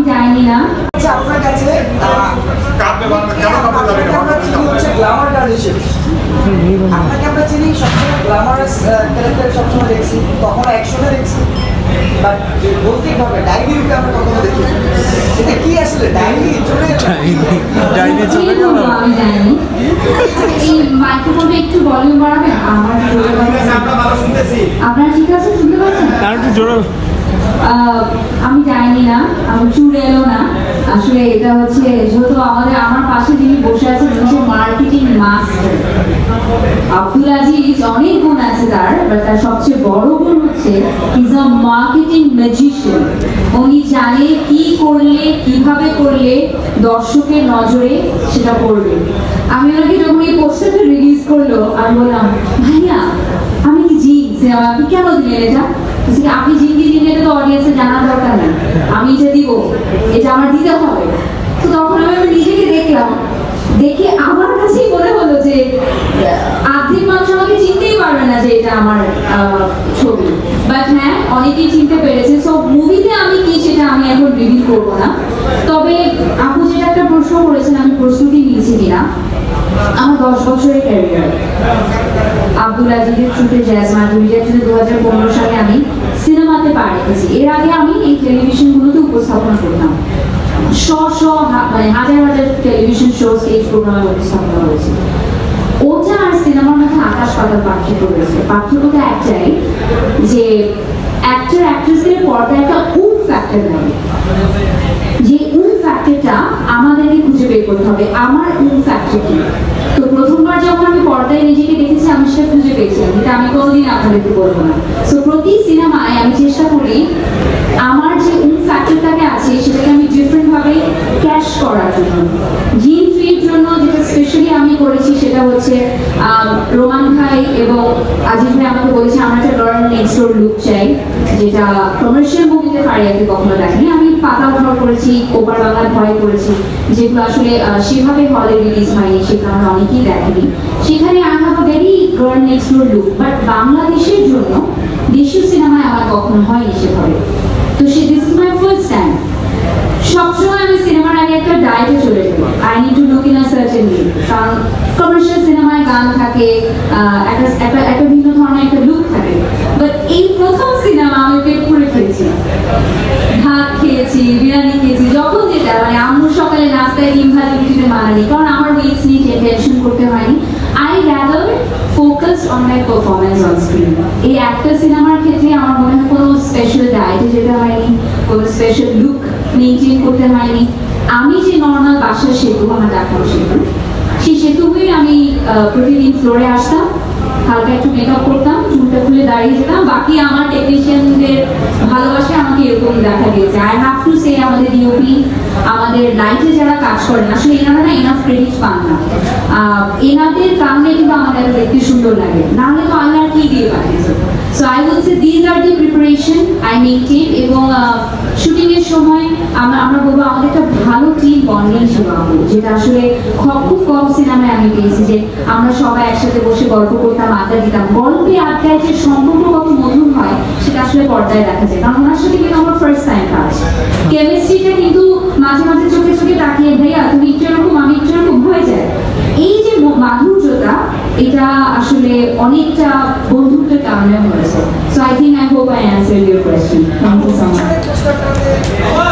না আচ্ছা আপনার কাছে আপনাকে আমরা চিনি সবসময় গ্ল্যামারাস ক্যারেক্টার সবসময় দেখছি কখনো অ্যাকশনে দেখছি। বাট ভৌতিকভাবে ডায়েরি রূপে আমরা কখনো দেখি এটা কি আসলে ডায়েরি চলে চলে গেল এই একটু ভলিউম বাড়াবেন? আমার আপনারা ঠিক আছে শুনতে পাচ্ছেন? একটু জোরে আমি জানি না আমি চুড়ে এলো না। আসলে এটা হচ্ছে, যেহেতু আমাদের, আমার পাশে যিনি বসে আছেন হচ্ছে মার্কেটিং মাস্টার আব্দুল আজিজ অনেক গুণ আছে তার বাট তার সবচেয়ে বড় গুণ হচ্ছে ইজ আ মার্কেটিং ম্যাজিশিয়ান উনি জানে কি করলে, কীভাবে করলে দর্শকের নজরে সেটা পড়বে। আমি ওনাকে যখন এই পোস্টারটা রিলিজ করল, আমি বললাম, ভাইয়া, আমি কি জি সিনেমা আপনি কেন দিলেন এটা? আপনি জিঙ্গি জিঙ্গি এটা তো অডিয়েন্সের জানার দরকার নেই। আমি এটা দিব, এটা আমার দিতে হবে। তো তখন আমি নিজেকে দেখলাম। দেখে আমার কাছেই মনে হলো যে, আর্ধেক মানুষ আমাকে চিনতেই পারবে না যে এটা আমার ছবি। বাট হ্যাঁ অনেকেই চিনতে পেরেছে। সো মুভিতে আমি কি সেটা আমি এখন রিভিল করব না। তবে আপু যেটা একটা প্রশ্ন করেছেন, আমি প্রস্তুতি নিয়েছি কিনা। আমার দশ বছরের ক্যারিয়ার আব্দুল আজিজের থ্রুতে জ্যাজ দু হাজার পনেরো সালে আমি সিনেমাতে পা রেখেছি। এর আগে আমি এই টেলিভিশনগুলোতে করতাম। মানে হাজার হাজার টেলিভিশন শো স্টেজ প্রোগ্রামে ওটা আর সিনেমার মধ্যে আকাশ পার্থক্য রয়েছে। পার্থক্যটা একটাই যে অ্যাক্টর পর্দায় একটা উম ফ্যাক্টর লাগে যে উম ফ্যাক্টরটা আমাদেরকে খুঁজে বের করতে হবে, আমার উম ফ্যাক্টর কি? তো প্রথমবার যখন আমি পর্দায় নিজেকে দেখেছি আমি খুঁজে পেয়েছিলাম যেটা আমি কোনোদিন আপনাদেরকে বলব না। সো প্রতি সিনেমায় আমি চেষ্টা করি আমার যে উম ফ্যাক্টরটাকে আছে, সেটাকে আমি ডিফারেন্ট ভাবে ক্যাশ করার জন্য। জিন ফির জন্য যেটা স্পেশালি আমি করেছি, সেটা হচ্ছে রোমান ভাই এবং আজিজ ভাই আমাকে বলেছে, আমার একটা লরেন নেক্সট ডোর লুক চাই, যেটা কমার্শিয়াল মুভিতে ফারিয়াকে কখনো দেখেনি। আমি পাতা ঘর করেছি ওপার বাংলার ভয় করেছি, যেগুলো আসলে সেভাবে হলে রিলিজ হয়নি আমরা অনেকেই দেখেনি। সেখানে I have very girl next door look but বাংলাদেশের জন্য দেশীয় সিনেমায় আমার কখনো হয়নি সেভাবে। তো সে this is my first time সবসময় আমি সিনেমার আগে একটা ডায়েটে চলে যাব I need to look in a certain way কারণ কমার্শিয়াল সিনেমায় গান থাকে একটা একটা ভিন্ন ধরনের একটা লুক থাকে। বাট এই প্রথম সিনেমা আমি পেট করে খেয়েছি। ভাত খেয়েছি, বিরিয়ানি খেয়েছি, যখন যেটা মানে আম্মু সকালে নাস্তায় ডিম ভাজি রুটিতে মানানি কারণ আমার ওয়েটস নিয়ে টেনশন করতে হয়নি। Focus on my performance on screen এই একটা সিনেমার ক্ষেত্রে আমার মনে হয় কোনো স্পেশাল ডায়েটে যেতে হয়নি, কোনো স্পেশাল লুক মেনটেন করতে হয়নি। আমি যে নর্মাল বাসার সেতু, আমার দেখানো সেতু, সেই সেতু আমি প্রতিদিন ফ্লোরে আসতাম, হালকা একটু মেকআপ করতাম, চুলটা খুলে দাঁড়িয়ে যেতাম। বাকি আমার টেকনিশিয়ানদের ভালোবাসে আমাকে এরকম দেখা গিয়েছে। আই হ্যাভ টু সে আমাদের ডিওপি আমাদের লাইটে যারা কাজ করেন আসলে এনারা না এনাফ ক্রেডিট পান না। এনাদের কারণে কিন্তু আমাদের দেখতে সুন্দর লাগে। নাহলে তো আল্লাহ কি দিয়ে পাঠিয়েছে these are the preparation I maintain এবং শুটিং এর সময় আমরা আমরা বলব আমাদের একটা ভালো টিম বন্ডিং ছিল আমাদের, যেটা আসলে খুব কম সিনেমায় আমি পেয়েছি যে আমরা সবাই একসাথে বসে গল্প করতাম, আড্ডা দিতাম। গল্পে আড্ডায় যে সম্পর্ক কত মধুর হয়, সেটা আসলে পর্দায় দেখা যায়। কারণ ওনার সাথে কিন্তু আমার ফার্স্ট টাইম কাজ কেমিস্ট্রিটা কিন্তু মাঝে মাঝে চোখে চোখে তাকিয়ে, ভাইয়া, তুমি একটু এরকম, আমি একটু এরকম, হয়ে যায়। এই যে মাধুর্যতা এটা আসলে অনেকটা বন্ধুত্বের কারণে হয়েছে। So I think I hope I answer your question thank you so much